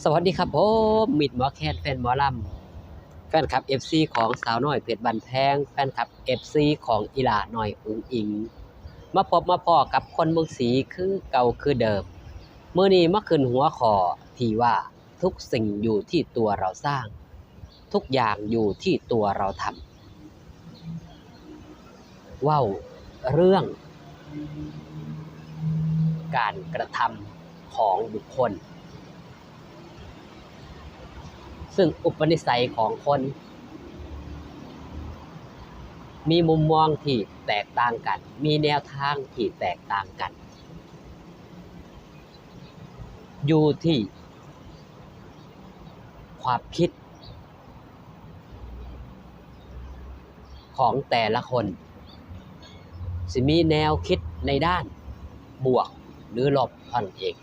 สวัสดีครับผมมิดหมอแคนแฟนหมอลำแฟนคลับ FC ของสาวน้อยเพชรบันแพงแฟนคลับ FC ของอีหลาหน่อยอุงอิง มาพบมาพอกับคนเมืองสีคือเก่าคือเดิมเมื้อนี้มาขึ้นหัวขอที่ว่าทุกสิ่งอยู่ที่ตัวเราสร้าง ทุกอย่างอยู่ที่ตัวเราทำว้าเรื่อง การกระทำของบุคคล ซึ่งอุปนิสัยของคน มีมุมมองที่แตกต่างกัน มีแนวทางที่แตกต่างกัน อยู่ที่ ความคิด ของแต่ละคนสิมีแนวคิดในด้านบวกหรือลบเท่านั้นเอง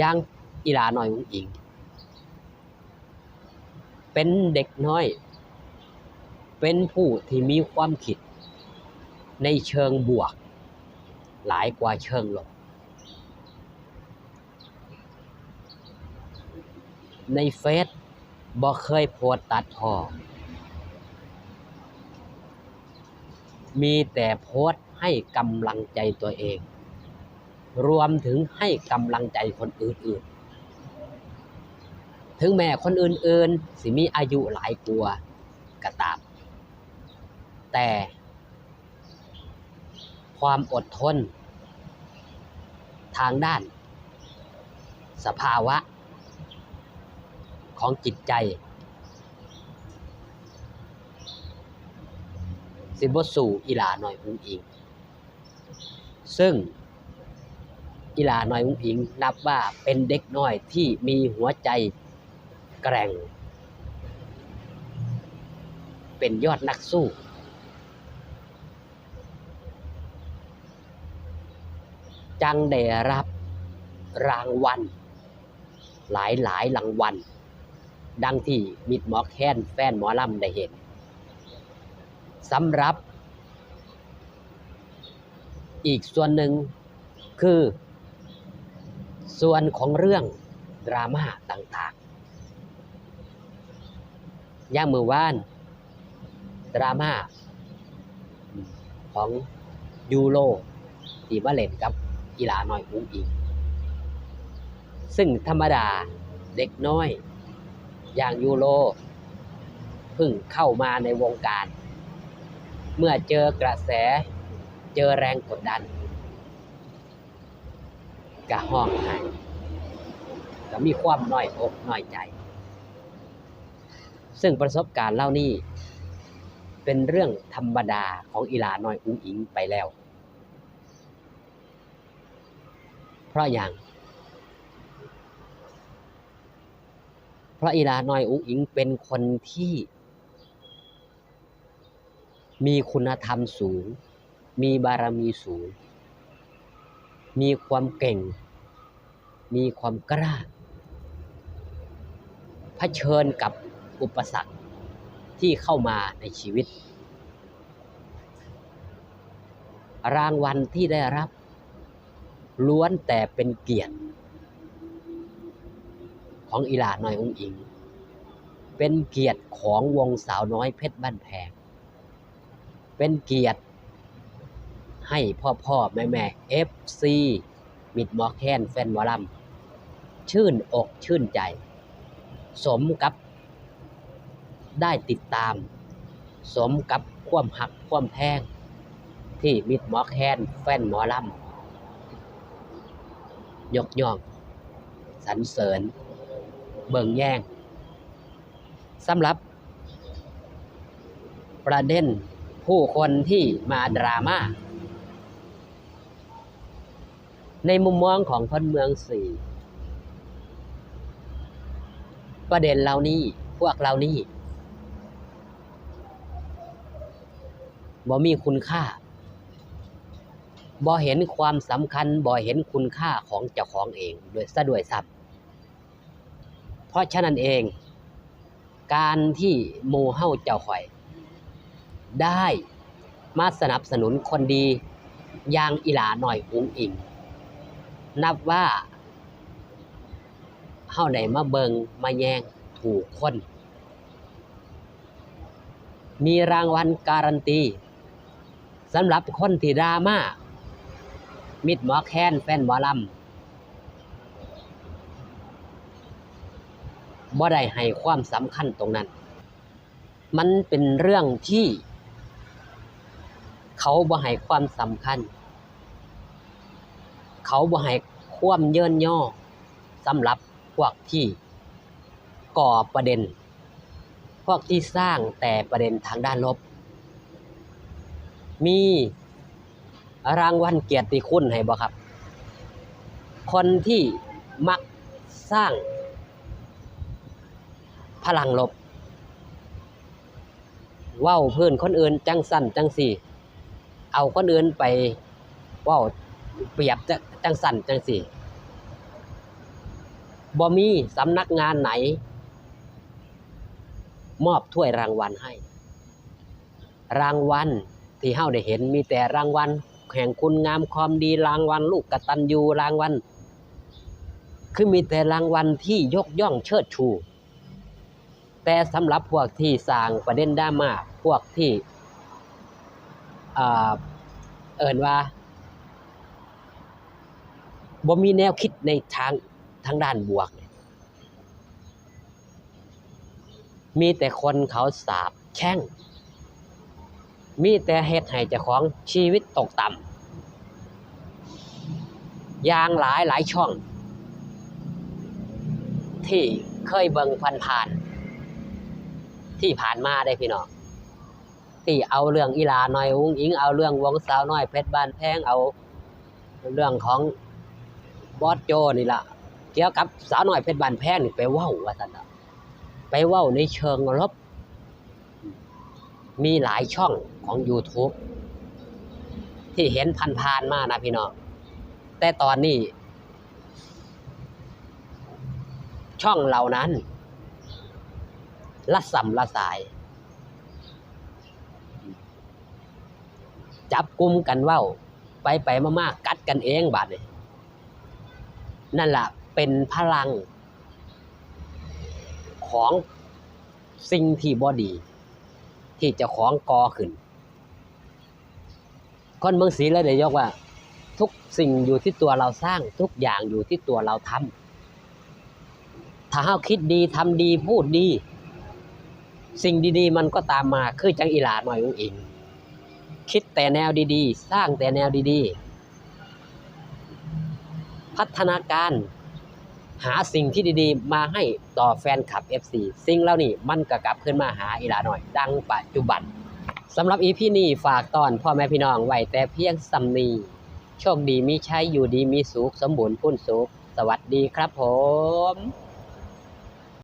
ย่างอีลาน้อยอุ้งอิง เป็นเด็กน้อย เป็นผู้ที่มีความคิด ในเชิงบวก หลายกว่าเชิงลบในเฟซบ่เคยโพสตัดพอ มีแต่โพสให้กำลังใจตัวเอง รวมถึงให้กำลังใจคนอื่นๆ ถึงแม้คนอื่นๆ สิมีอายุหลายกว่าก็ตามแต่ ความอดทน ทางด้าน สภาวะ ของจิตใจ สิบสู่อีหลาหน่อยอุ้งอิง ซึ่ง อีหลาน้อยอุ้งอิง นับว่าเป็นเด็กน้อยที่มีหัวใจแกร่ง เป็นยอดนักสู้ จังได้รับรางวัล หลายหลายรางวัล ดังที่มิดหมอแค้นแฟนหมอลำได้เห็นสำหรับอีกส่วนหนึ่งคือ ส่วนของเรื่องดราม่าต่างๆอย่างมือว่าน ดราม่าของยูโรที่มาเลนกับอีหลาน้อยอุ้งอิงซึ่งธรรมดาเด็กน้อย อย่างยูโรเพิ่งเข้ามาในวงการ เมื่อเจอกระแสเจอแรงกดดัน กะห้องไห้ก็มีความน้อยอกน้อยใจ ซึ่งประสบการณ์เล่านี้เป็นเรื่องธรรมดาของอีหลาน้อยอุ้งอิงไปแล้ว เพราะอย่าง เพราะอีหลาน้อยอุ้งอิงเป็นคนที่ มีคุณธรรมสูง มีบารมีสูง มีความเก่ง มีความกล้าเผชิญกับอุปสรรคที่เข้ามาในชีวิต รางวัลที่ได้รับ ล้วนแต่เป็นเกียรติ ของอีหลาน้อยองค์อิง เป็นเกียรติของวงสาวน้อยเพชรบ้านแพง เป็นเกียรติ ให้พ่อพ่อแม่แม่เอฟซีมิดมอแคนแฟนหมอลำชื่นอกชื่นใจ สมกับ ได้ติดตาม สมกับความหักความแพง ที่มิดมอแคนแฟนหมอลำยกย่องสรรเสริญ เบิ่งแย่งสำหรับ ประเด็นผู้คนที่มาดราม่า ในมุมมองของคนเมืองสี่ประเด็นเหล่านี้พวกเหล่านี้บ่มีคุณค่าบ่เห็นความสำคัญบ่เห็นคุณค่าของเจ้าของเองโดยซะด้วยซ้ำเพราะฉะนั้นเอง การที่หมู่เฮาเจ้าข่อย ได้มาสนับสนุนคนดีอย่างอีหลาหน่อยอุ้งอิง นับว่าเฮาได้มาเบิงมาแยงถูกคน มีรางวัลการันตีสำหรับคนที่ดราม่ามิดหมอแคนแฟนหมอลำบ่ได้ให้ความสำคัญตรงนั้น มันเป็นเรื่องที่ เขาบ่ให้ความสำคัญ เขาบ่ให้ความเยินย่อสำหรับพวกที่ก่อประเด็น พวกที่สร้างแต่ประเด็นทางด้านลบ มีรางวัลเกียรติคุณให้บ่ครับ คนที่มักสร้าง พลังลบ เว้าเพื่อนคนอื่นจังสั่นจังสี่ เอาคนอื่นไปเว้า เปรียบจะจังสั่นจังสี่บ่มีสำนักงานไหน มอบถ้วยรางวัลให้ รางวัลที่เฮาได้เห็นมีแต่รางวัลแห่งคุณงามความดีรางวัลลูกกตัญญูรางวัลคือมีแต่รางวัลที่ยกย่องเชิดชู แต่สำหรับพวกที่สร้างประเด็นดราม่าพวกที่อ่าเอิ้นว่า บ่มีแนวคิดในทางทางด้านบวก มีแต่คนเขาสาบแช่ง มีแต่เฮ็ดให้เจ้าของชีวิตตกต่ำอย่างหลายหลายช่อง ที่เคยเบิ่งผ่านๆที่ผ่านมาได้พี่น้องที่เอาเรื่องอีหลาน้อยอุ้งอิงเอาเรื่องวงสาวน้อยเพชรบ้านแพงเอาเรื่องของ บอสโจนี่ละเกี่ยวกับสาวน้อยเพชรบานแพงนี่ไปเว้าว่าซั่นนะไปเว้าในเชิงลบ มีหลายช่องของ YouTube ที่เห็นผ่านๆมานะพี่น้องแต่ตอนนี้ ช่องเหล่านั้นละสัมละสาย จับกลุ่มกันเว้า ไปไปมามากกัดกันเองบาดเนี้ นั่นแหละเป็นพลัง ของสิ่งที่บอดี ที่จะของกอขึ้น คนเมืองศรีเลยได้ยกว่า ทุกสิ่งอยู่ที่ตัวเราสร้างทุกอย่างอยู่ที่ตัวเราทำถ้าเฮาคิดดีทำดีพูดดี สิ่งดีๆ มันก็ตามมาคือจังอีหลาหน่อยอุ้งอิงคิดแต่แนวดีๆ สร้างแต่แนวดีๆ พัฒนาการ หาสิ่งที่ดีๆ มาให้ต่อแฟนคลับ FC สิ่งเหล่านี้มันกระกลับขึ้นมาหาอีหลาหน่อย ดังปัจจุบันสำหรับอีพี่นี่ฝากตอนพ่อแม่พี่น้องไว้แต่เพียงสำนีโชคดีมีใช้อยู่ดีมีสุขสมบูรณ์พุ่นสุข สวัสดีครับผม